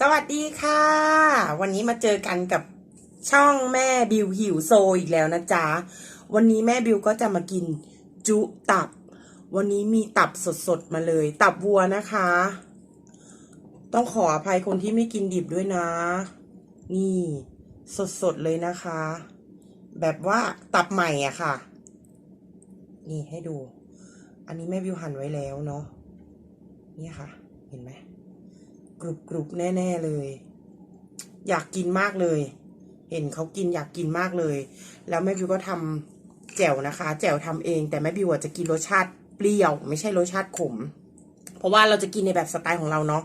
สวัสดีค่ะ วันนี้มาเจอกันกับช่องแม่บิวหิวโซอีกแล้วนะจ๊ะ วันนี้แม่บิวก็จะมากินจุตับ วันนี้มีตับสดๆมาเลย ตับวัวนะคะ ต้องขออภัยคนที่ไม่กินดิบด้วยนะ นี่สดๆเลยนะคะ แบบว่าตับใหม่อะค่ะ นี่ให้ดู อันนี้แม่บิวหั่นไว้แล้วเนาะนี่ค่ะ เห็นไหม กรุบกรุบแน่ ๆ เลย อยากกินมากเลย เห็นเขากินอยากกินมากเลย แล้วแม่บิวก็ทำแจ่วนะคะ แจ่วทำเอง แต่แม่บิวจะกินรสชาติเปรี้ยว ไม่ใช่รสชาติขม เพราะว่าเราจะกินในแบบสไตล์ของเราเนาะ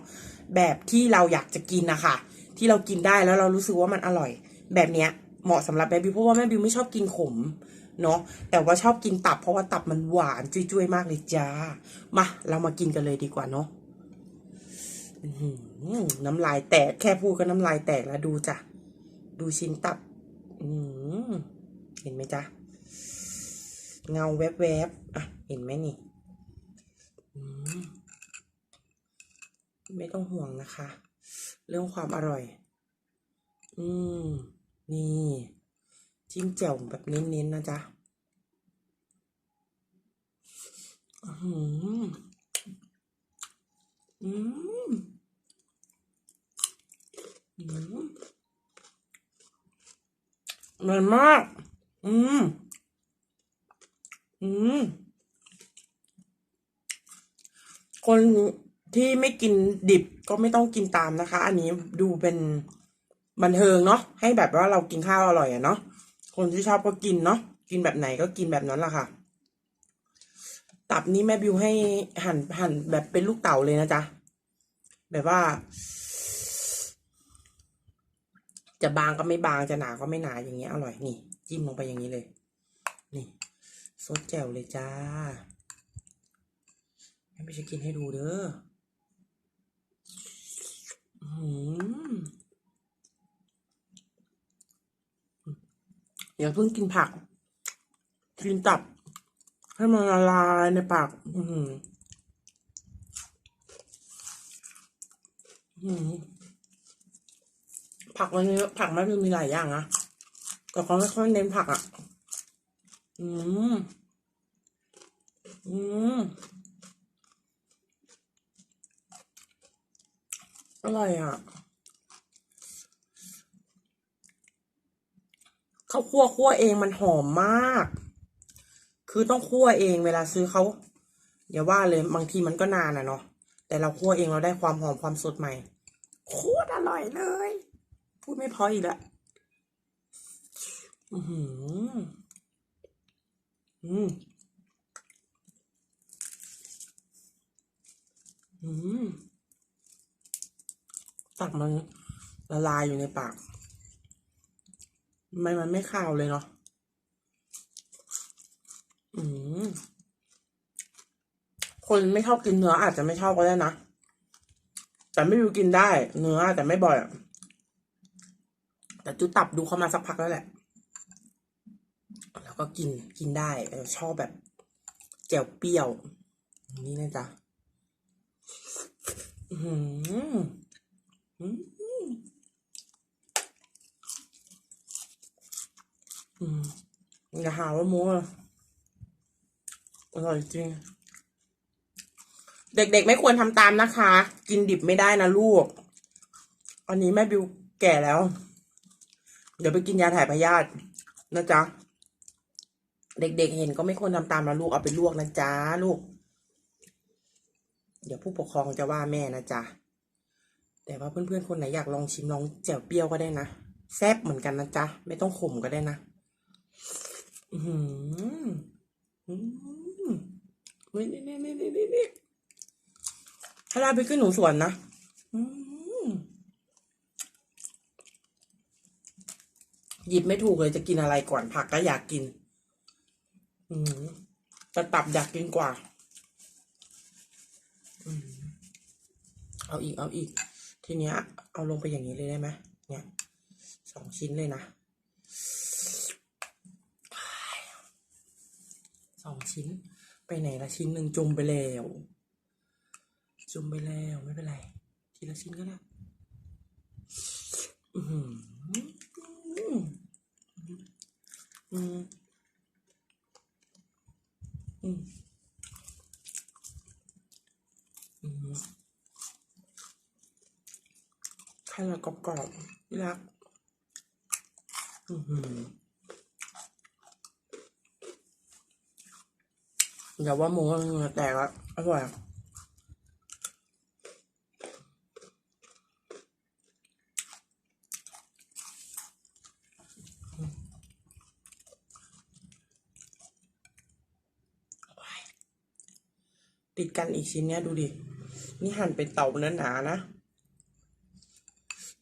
แบบที่เราอยากจะกินนะคะที่เรากินได้แล้วเรารู้สึกว่ามันอร่อย แบบเนี้ยเหมาะสำหรับแม่บิวเพราะว่าแม่บิวไม่ชอบกินขมเนาะแต่ว่าชอบกินตับเพราะว่าตับมันหวานจุ้ยๆมากเลยจ้ามาเรามากินกันเลยดีกว่าเนาะ น้ำลายแตกแค่พูดก็น้ำลายแตกแล้วดูจ้ะ ดูชิ้นตับเห็นไหมจ๊ะ เงาแวบๆอะ เห็นไหมนี่ไม่ต้องห่วงนะคะ เรื่องความอร่อย อืม นี่ จิ้มแจ่วแบบเน้นๆนะจ๊ะ อื้อหื อืมอืมอร่อยมาก อืม อืม คนที่ไม่กินดิบก็ไม่ต้องกินตามนะคะ อันนี้ดูเป็นบันเทิงเนาะ ให้แบบว่าเรากินข้าวอร่อยอะเนาะ คนที่ชอบก็กินเนาะ กินแบบไหนก็กินแบบนั้นแหละค่ะ ตับนี้แม่บิวให้หั่นหั่นแบบเป็นลูกเต๋าเลยนะจ๊ะ แบบว่า จะบางก็ไม่บางจะหนาก็ไม่หนาอย่างเงี้ยอร่อยนี่ จิ้มลงไปอย่างนี้เลย นี่ซดแจ่วเลยจ้าแม่ไปจะกินให้ดูเด้ออื้อหืออย่าเพิ่งกินผักกินตับ ให้มันละลายในปาก อือหืออือหือผักมันเยอะผักมันมีหลายอย่างนะแต่เขาไม่ค่อยเน้นผักอะ อืม อืม อร่อยอะเขาวคั่วคั่วเองมันหอมมาก คือต้องคั่วเองเวลาซื้อเขาอย่าว่าเลยบางทีมันก็นานอะเนาะแต่เราคั่วเองเราได้ความหอมความสดใหม่โคตรอร่อยเลย พูดไม่พออีกล้วอือหืออืมอืมตักมันละลายอยู่ในปากทำไมมันไม่คาวเลยเนาะ อืม คนไม่ชอบกินเนื้ออาจจะไม่ชอบก็ได้นะ แต่ไม่รู้กินได้ เนื้อแต่ไม่บ่อย แต่จุตับดูเข้ามาสักพักแล้วแหละ แล้วก็กินกินได้ชอบแบบแจ่วเปรี้ยว นี่นะจ๊ะอือหืออืมอืมอย่าหาว่าโม้อะอร่อยจริง เด็กๆไม่ควรทำตามนะคะ กินดิบไม่ได้นะลูก อันนี้แม่บิวแก่แล้ว เดี๋ยวไปกินยาถ่ายพยาธินะจ๊ะ เด็กๆเห็นก็ไม่ควรทำตามนะลูกเอาไปลวกนะจ๊ะลูก เดี๋ยวผู้ปกครองจะว่าแม่นะจ๊ะ แต่ว่าเพื่อนๆคนไหนอยากลองชิมลองแจ่วเปรี้ยวก็ได้นะ แซ่บเหมือนกันนะจ๊ะ ไม่ต้องขมก็ได้นะ อือหืออืมเฮ้ยนี่นี่นี่นี่นี่นี่ ถ้าเราไปขึ้นหนูสวนนะหยิบไม่ถูกเลยจะกินอะไรก่อนผักก็อยากกิน อืมแต่ตับอยากกินกว่าอเอาอีก เอาอีก ทีเนี้ย เอาลงไปอย่างนี้เลยได้ไหมเนี่ยสองชิ้นเลยนะสองชิ้น ไปไหนละชิ้นหนึ่งจมไปแล้ว จมไปแล้วไม่เป็นไร ทีละชิ้นก็ได้อืมอืมอืมอืมข้าวกรอบๆที่รักอืมอย่าว่าหมูเหงื่อแตกอะอร่อย ติดกันอีกชิ้นเนี้ยดูดิ นี่หั่นเป็นเต่าเนื้อหนานะ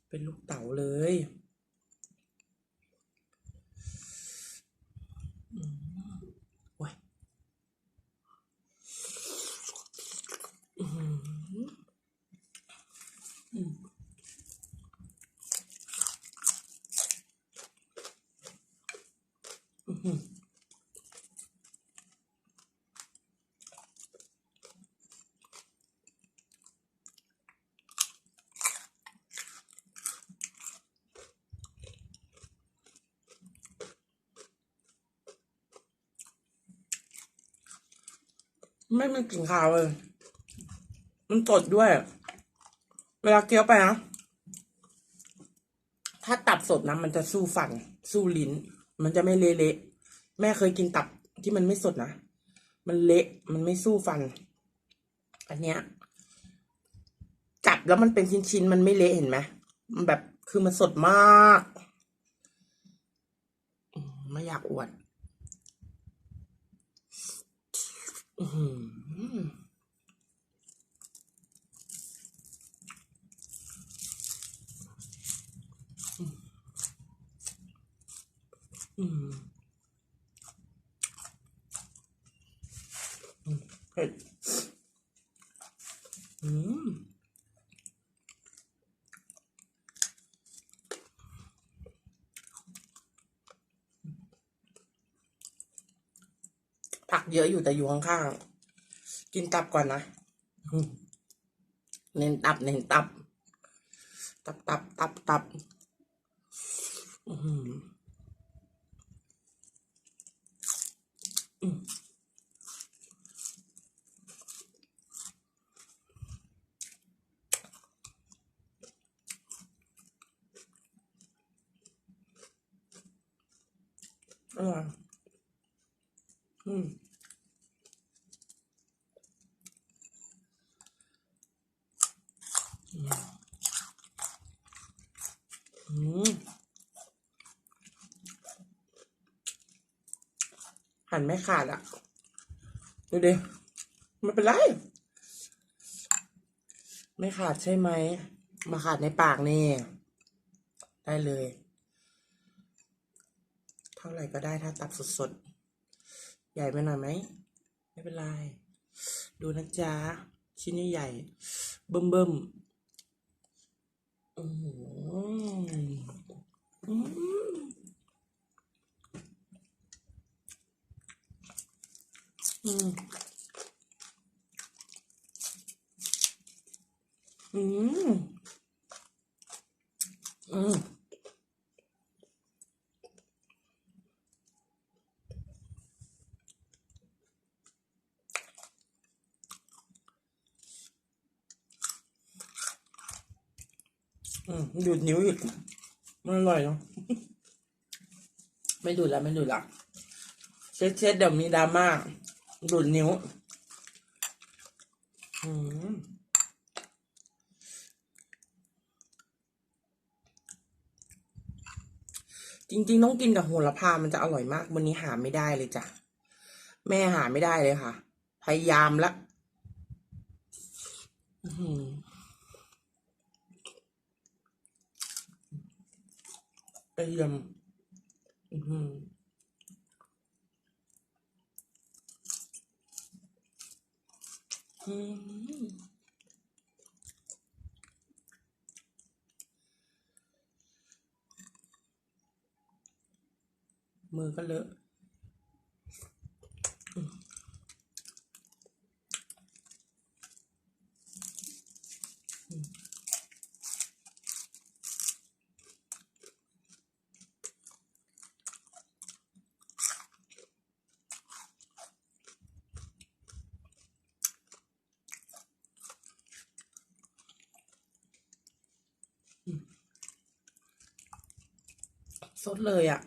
เป็นลูกเต๋าเลยอืมโอ้ยอื้อหืออืมอื้อหือ ไม่มีกลิ่นคาวเลย มันสดด้วย เวลาเคี้ยวไปนะ ถ้าตับสดนะมันจะสู้ฟัน สู้ลิ้น มันจะไม่เละๆ แม่เคยกินตับที่มันไม่สดนะ มันเละ มันไม่สู้ฟัน อันเนี้ย จับแล้วมันเป็นชิ้นๆ มันไม่เละเห็นไหม มันแบบ คือมันสดมาก ไม่อยากอวด อือหืออืมอืม เผ็ดอืมผัก เยอะอยู่แต่อยู่ข้างๆ กินตับก่อนนะ เน้นตับ เน้นตับ ตับตับตับตับอือหืออืมอร่อยอืม อืม หั่นไม่ขาดอะ ดูดิไม่เป็นไร ไม่ขาดใช่ไหม มาขาดในปากนี่ ได้เลย เท่าไหร่ก็ได้ถ้าตับสดๆ ใหญ่ไปหน่อยไหม ไม่เป็นไร ดูนะจ๊ะ ชิ้นใหญ่ๆเบิ่มเบิ่มๆอืมอืม อืมอืม อืม อืมดูดนิ้วอีกมันอร่อยเนาะไม่ดูดแล้วไม่ดูดละเช็ดเช็ดเดี๋ยวมีดราม่า ดูดนิ้วอืมจริงๆ ต้องกินกับโหระพา มันจะอร่อยมาก วันนี้หาไม่ได้เลยจ้ะ แม่หาไม่ได้เลยค่ะ พยายามละอื้อหือกระเทียมอือ หืออืมมือก็เลอะ สดเลยอะ่ะ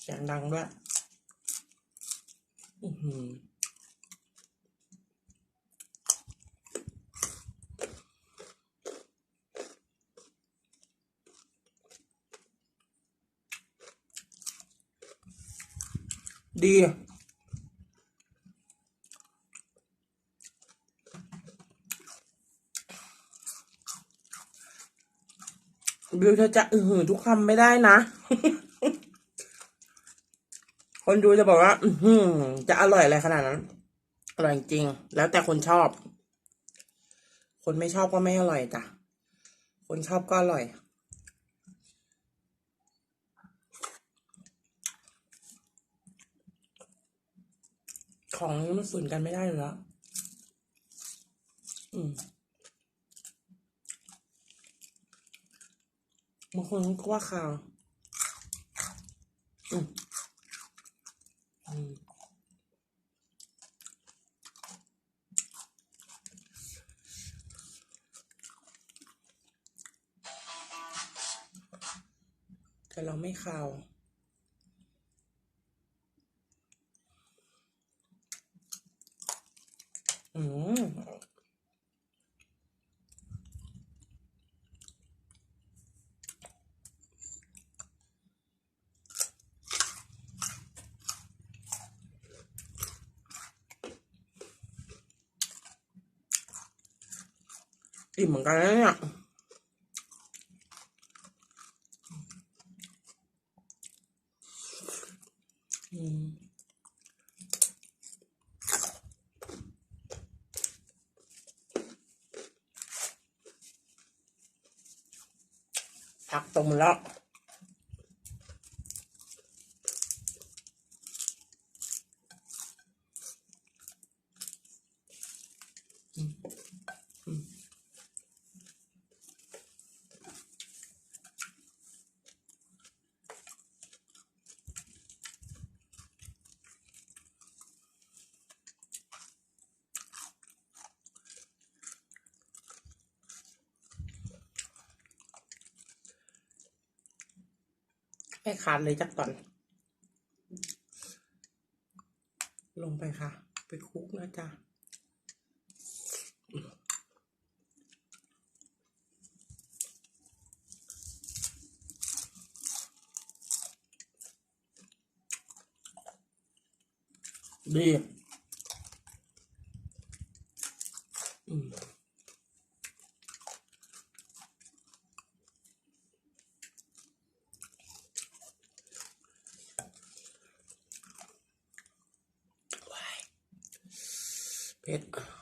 เสียงดังด้วยอือหือดี บิวเธอจะอือหือทุกคำไม่ได้นะ คนดูจะบอกว่า อือหือจะอร่อยอะไรขนาดนั้น อร่อยจริง แล้วแต่คนชอบ คนไม่ชอบก็ไม่อร่อยจ้ะ คนชอบก็อร่อย ของนี้มันฝืนกันไม่ได้อยู่แล้ว อืม บางคนก็ว่าคาวอืมอืมแต่เราไม่คาวอืม อิ่มเหมือนกันนะเนี่ยอืมผักตรงแล้ว ไม่ขาดเลยจักตอน ลงไปค่ะ ไปคลุกนะจ๊ะดีอืมว้าย เ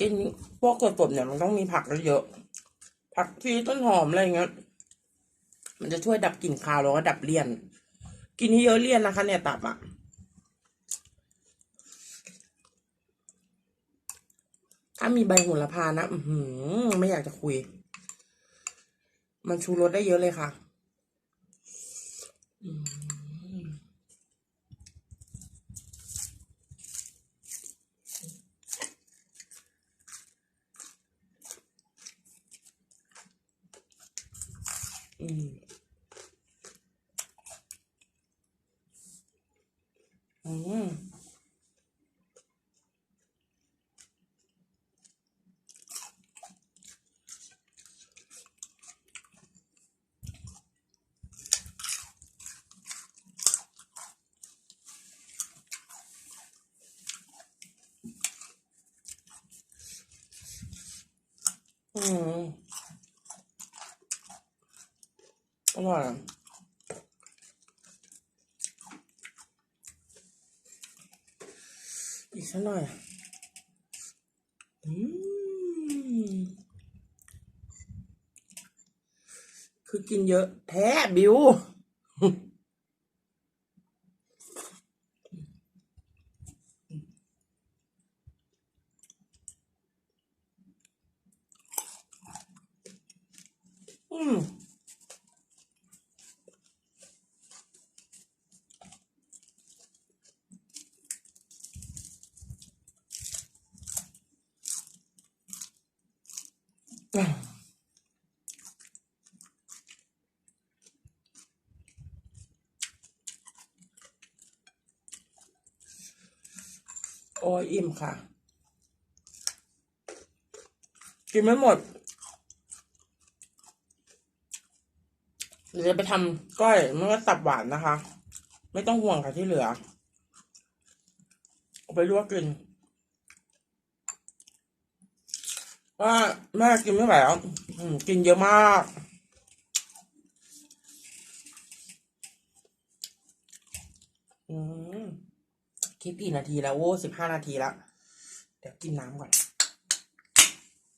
กินพวกสดๆเนี่ยมันต้องมีผักเยอะๆผักชีต้นหอมอะไรเงี้ย มันจะช่วยดับกลิ่นคาวแล้วก็ดับเลี่ยน กินให้เยอะเลี่ยนนะคะ เนี่ยตับอะถ้ามีใบโหระพานะ อือหือไม่อยากจะคุย มันชูรสได้เยอะเลยค่ะ อืม อืมอืม อืม อร่อยอะอีกสักหน่อยอืมคือกินเยอะแท้บิว อืม โอ้ยอิ่มค่ะ กินไม่หมดเดี๋ยวจะไปทำก้อยไม่ว่าตับหวานนะคะ ไม่ต้องห่วงค่ะที่เหลือเอาไปลวกกินว่าแม่กินไม่ไหวแล้วอืมกินเยอะมาก อืม คลิปกี่นาทีแล้วโว้สิบห้านาทีแล้ว เดี๋ยวกินน้ำก่อน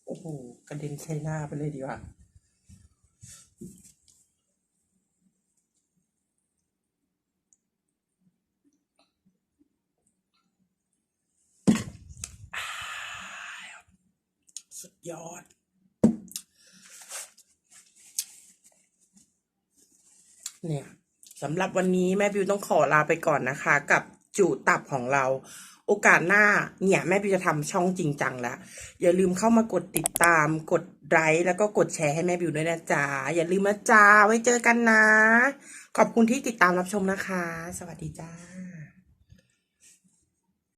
โอ้โหกระเด็นใส่หน้าไปเลยดีกว่าสุดยอด เนี่ยสำหรับวันนี้แม่บิวต้องขอลาไปก่อนนะคะกับ จูตับของเรา โอกาสหน้าเนี่ยแม่บิวจะทำช่องจริงจังแล้ว อย่าลืมเข้ามากดติดตาม กดไลค์แล้วก็กดแชร์ให้แม่บิวด้วยนะจ๊ะ อย่าลืมนะจ๊ะ ไว้เจอกันนะ ขอบคุณที่ติดตามรับชมนะคะ สวัสดีจ้า